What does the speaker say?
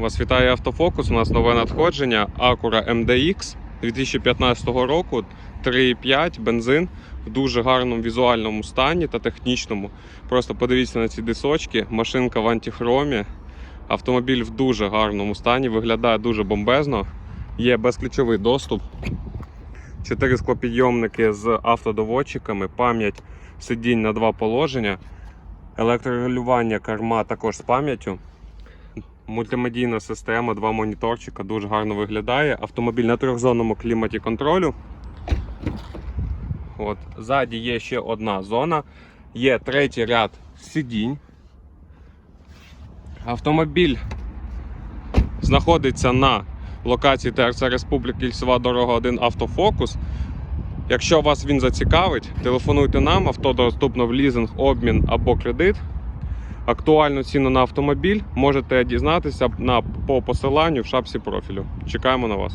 Вас вітає автофокус. У нас нове надходження Acura MDX 2015 року. 3,5 бензин в дуже гарному візуальному стані та технічному. Просто подивіться на ці дисочки. Машинка в антихромі. Автомобіль в дуже гарному стані, виглядає дуже бомбезно. Є безключовий доступ. Чотири склопідйомники з автодоводчиками, пам'ять сидінь на два положення, електрорегулювання керма також з пам'яттю. Мультимедійна система, два моніторчика, дуже гарно виглядає. Автомобіль на трьохзонному кліматі контролю. От. Ззаді є ще одна зона. Є третій ряд сидінь. Автомобіль знаходиться на локації ТРЦ Республіки Лісова дорога 1 автофокус. Якщо вас він зацікавить, телефонуйте нам, авто доступно в лізинг, обмін або кредит. Актуальну ціну на автомобіль можете дізнатися на, по посиланню в шапці профілю. Чекаємо на вас.